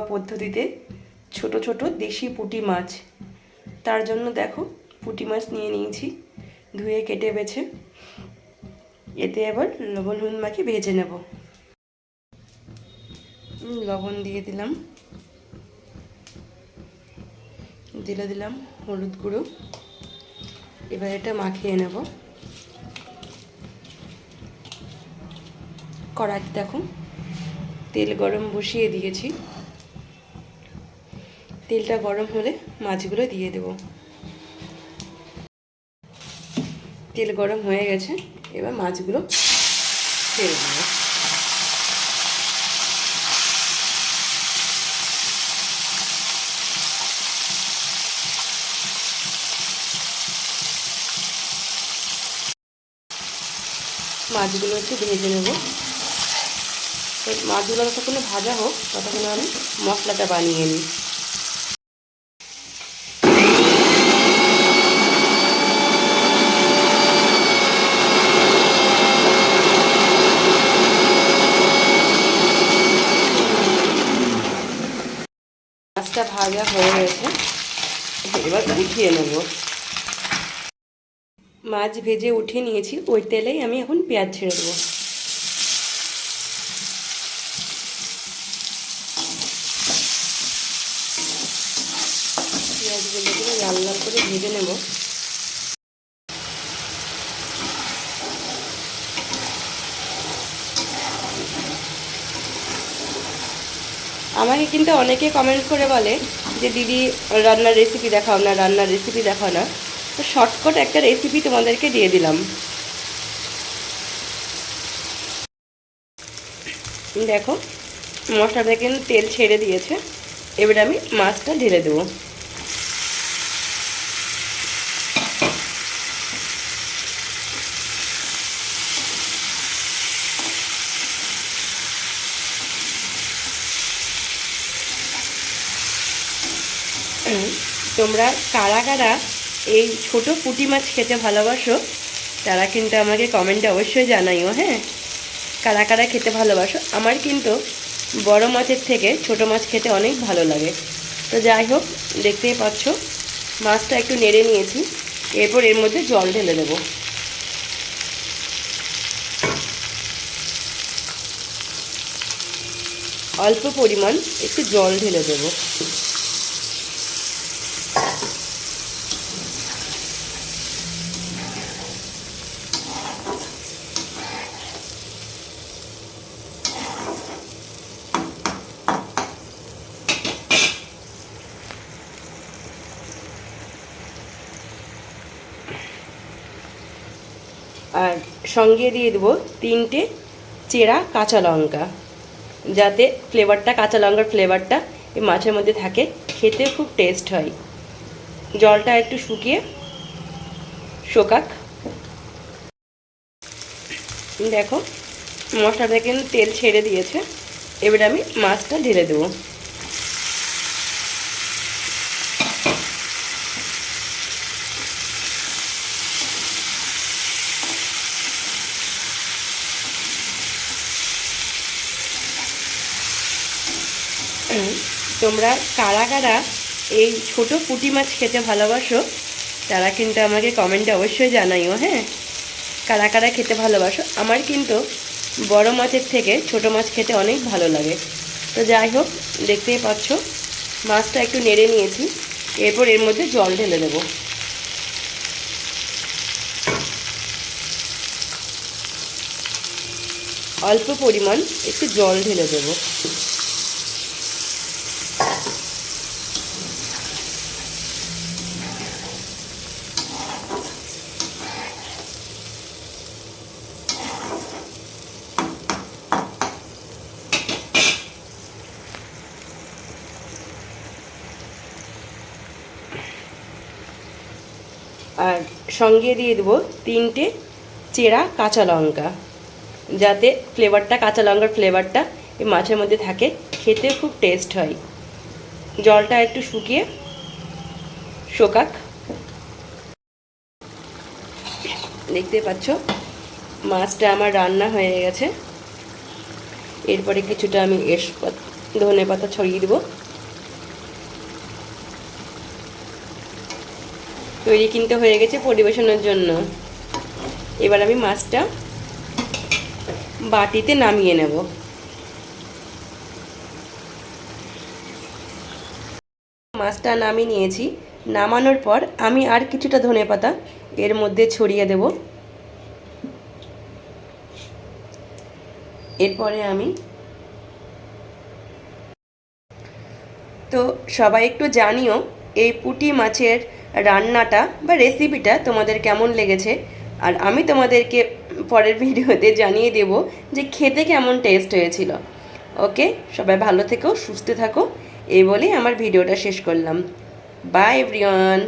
ঘরোয়া পদ্ধতিতে ছোট ছোট দেশি পুঁটি মাছ। তার জন্য দেখো, পুঁটি মাছ নিয়ে নিয়েছি, ধুয়ে কেটে বেছে। এতে এবার লবণ, হলুদ মাখিয়ে ভেজে নেব। লবণ দিয়ে দিলাম। দিলে দিলাম হলুদ গুঁড়ো। এবার এটা মাখিয়ে নেব। কড়াইতে দেখো, তেল গরম বসিয়ে দিয়েছি। তেলটা গরম হলে মাছগুলো দিয়ে দেব। তেল গরম হয়ে গেছে, এবার মাছগুলো ছেড়ে দেব। মাছগুলো একটু ভেজে নেব। মাছগুলো যতক্ষণ ভাজা হোক, ততক্ষণ আমি মশলাটা বানিয়ে নিই। মাছটা ভাজা হয়ে গেছে। এবার উঠিয়ে নেব। মাছ ভেজে উঠিয়ে নিয়েছি। ওই তেলেই আমি এখন পেঁয়াজ ছেড়ে দেবো। পেঁয়াজগুলো করে লাল লাল করে ভেজে নেব। আমাকে কিন্তু অনেকে কমেন্ট করে বলে যে, দিদি, রান্নার রেসিপি দেখাও না, রান্নার রেসিপি দেখাও না। তো শর্টকট একটা রেসিপি তোমাদেরকে দিয়ে দিলাম। দেখো, মশলাটা কিন্তু তেল ছেড়ে দিয়েছে। এবার আমি মাছটা ঢেলে দেবো। তোমরা কারা কারা এই ছোট পুঁটি মাছ খেতে ভালোবাসো, তারা কিন্তু আমাকে কমেন্টে অবশ্যই জানাইও হ্যাঁ? কারা কারা খেতে ভালোবাসো? আমার কিন্তু বড় মাছের থেকে ছোট মাছ খেতে অনেক ভালো লাগে। তো যাই হোক, দেখতেই পাচ্ছ, মাছটা একটু নেড়ে নিয়েছি, এরপর এর মধ্যে জল ঢেলে দেবো। অল্প পরিমাণ একটু জল ঢেলে দেবো। আর সঙ্গে দিয়ে দেবো তিনটে চেরা কাঁচা লঙ্কা, যাতে ফ্লেভারটা কাঁচা লঙ্কার ফ্লেভারটা এই মাছের মধ্যে থাকে, খেতে খুব টেস্ট হয়। জলটা একটু শুকিয়ে শোকাক। দেখো, মশলাটা কিন্তু তেল ছেড়ে দিয়েছে, এবার আমি মাছটা ঢেলে দেবো। তোমরা কারা কারা এই ছোট পুঁটি মাছ খেতে ভালোবাসো, তারা কিন্তু আমাকে কমেন্টে অবশ্যই জানাইও হ্যাঁ? কারা কারা খেতে ভালোবাসো? আমার কিন্তু বড় মাছের থেকে ছোট মাছ খেতে অনেক ভালো লাগে। তো যাই হোক, দেখতেই পাচ্ছ, মাছটা একটু নেড়ে নিয়েছি, এরপর এর মধ্যে জল ঢেলে দেবো। অল্প পরিমাণ একটু জল ঢেলে দেবো। আর সঙ্গে দিয়ে দেবো তিনটে চেরা কাঁচা লঙ্কা, যাতে ফ্লেভারটা কাঁচা লঙ্কার ফ্লেভারটা এই মাছের মধ্যে থাকে, খেতে খুব টেস্ট হয়। জলটা একটু শুকিয়ে শোকাক। দেখতে পাচ্ছ, মাছটা আমার রান্না হয়ে গেছে। এরপরে কিছুটা আমি এস ধনে পাতা ছড়িয়ে দেবো। তৈরি কিন্তু হয়ে গেছে পরিবেশনের জন্য। এবার আমি মাছটা বাটিতে নামিয়ে নেব। মাছটা নামিয়ে নিয়েছি। নামানোর পর আমি আর কিছুটা ধনে পাতা এর মধ্যে ছড়িয়ে দেব। এরপরে আমি তো সবাই একটু জানিও এই পুটি মাছের রান্নাটা বা রেসিপিটা তোমাদের কেমন লেগেছে? আর আমি তোমাদেরকে পরের ভিডিওতে জানিয়ে দেব যে খেতে কেমন টেস্ট হয়েছিল। ওকে? সবাই ভালো থেকো, সুস্থ থাকো। এই বলেই আমার ভিডিওটা শেষ করলাম। By everyone